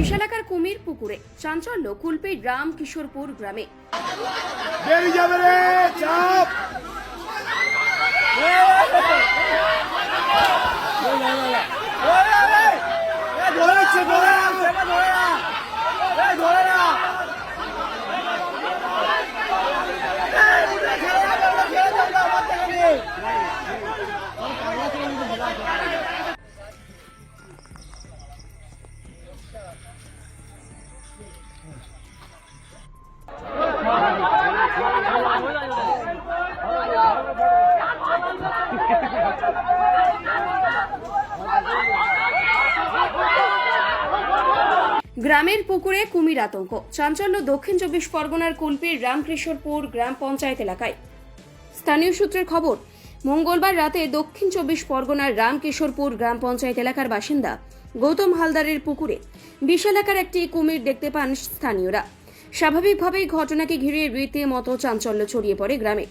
বিশালাকার কুমির পুকুরে। চাঞ্চল্য কুলপে রাম কিশোরপুর গ্রামে। যাবে রে চাপ। গ্রামের পুকুরে কুমির আতঙ্ক। চাঞ্চল্য দক্ষিণ চব্বিশ পরগনার কুলপির রামকৃষ্ণপুর গ্রাম পঞ্চায়েত এলাকায়। স্থানীয় সূত্রের খবর, মঙ্গলবার রাতে দক্ষিণ চব্বিশ পরগনার রামকিশোরপুর গ্রাম পঞ্চায়েত এলাকার বাসিন্দা গৌতম হালদারের পুকুরে বিশালাকার একটি কুমির দেখতে পান স্থানীয়রা। স্বাভাবিকভাবেই ঘটনাকে ঘিরে রীতি মতো চাঞ্চল্য ছড়িয়ে পড়ে গ্রামে।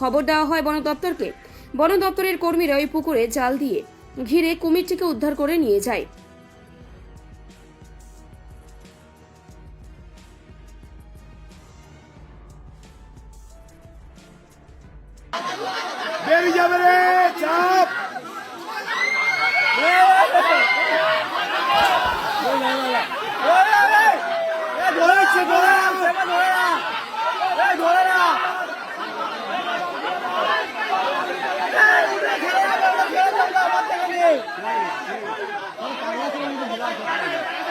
খবর দেওয়া হয় বন দপ্তরকে। বন দপ্তরের কর্মীরা ওই পুকুরে জাল দিয়ে ঘিরে কুমিরটিকে উদ্ধার করে নিয়ে যায়। বেরিয়ে যাবে রে চাপ। এই, ধরে ধরে রাখছে, ধরে উঠে খেলে উঠে খেলে যাবে, আমার থেকে নেই।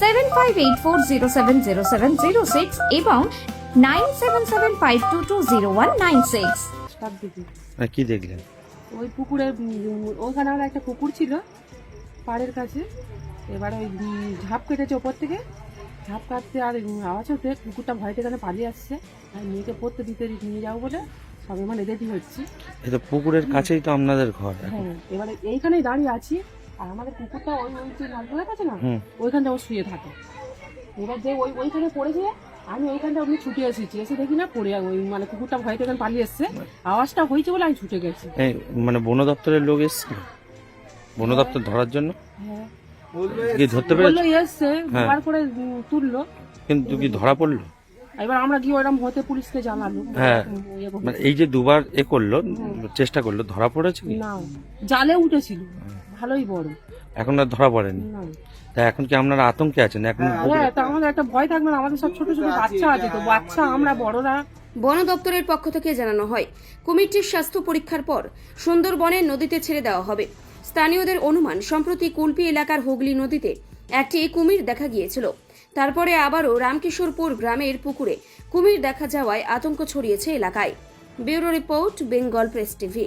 seven five eight four zero seven zero seven zero six এবং nine seven seven five two two zero one nine six সব দিকে কি দেখলেন? ওই পুকুরে ওখানে আমার একটা পুকুর ছিল পাড়ের কাছে। এবার ওই ঝাঁপ কেটেছে ওপর থেকে। ঝাঁপ কাটতে আর আওয়াজ হতে কুকুরটা ভয় থেকে পালিয়ে আসছে। আর মেয়েকে পড়তে দিতে নিয়ে যাব বলে সবে মানে রেডি হচ্ছি। তো পুকুরের কাছেই তো আপনাদের ঘর। হ্যাঁ এবারে এইখানেই দাঁড়িয়ে আছি। আর আমাদের কুকুরটা ওই ওই যে নলগুলোর কাছে না ওইখানটা ও শুয়ে থাকে। এবার যে ওই ওইখানে পড়েছে আমি ওইখানটা অমনি ছুটে এসেছি। এসে দেখি না পড়ে ওই মানে কুকুরটা ভয় থেকে পালিয়ে এসছে। আওয়াজটা হয়েছে বলে আমি ছুটে গেছি। মানে বন দপ্তরের লোক এসেছিল বন দপ্তর ধরার জন্য? হ্যাঁ। কি ধরতে পেরেছে? এসছে হ্যাঁ। করে তুললো। কিন্তু কি ধরা পড়ল? এবার আমরা গিয়ে ওরকম হতে পুলিশকে জানালো হ্যাঁ। ইয়ে। মানে এই যে দুবার এ করল চেষ্টা করল ধরা পড়েছে কি? না জালে উঠেছিল। ভালোই বড়। এখন আর ধরা পড়েনি। না। তা এখন কি আপনারা আতঙ্কে আছেন? এখন হ্যাঁ তা আমাদের একটা ভয় থাকবে না আমাদের সব ছোট ছোট বাচ্চা আছে তো বাচ্চা আমরা বড়রা। বন দপ্তরের পক্ষ থেকে জানানো হয় কুমিরটির স্বাস্থ্য পরীক্ষার পর সুন্দরবনের নদীতে ছেড়ে দেওয়া হবে। স্থানীয়দের অনুমান সম্প্রতি কুলপি এলাকার হুগলি নদীতে একটি কুমির দেখা গিয়েছিল। তারপরে আবারও রামকিশোরপুর গ্রামের পুকুরে কুমির দেখা যাওয়ায় আতঙ্ক ছড়িয়েছে এলাকায়। Bureau report Bengal press TV.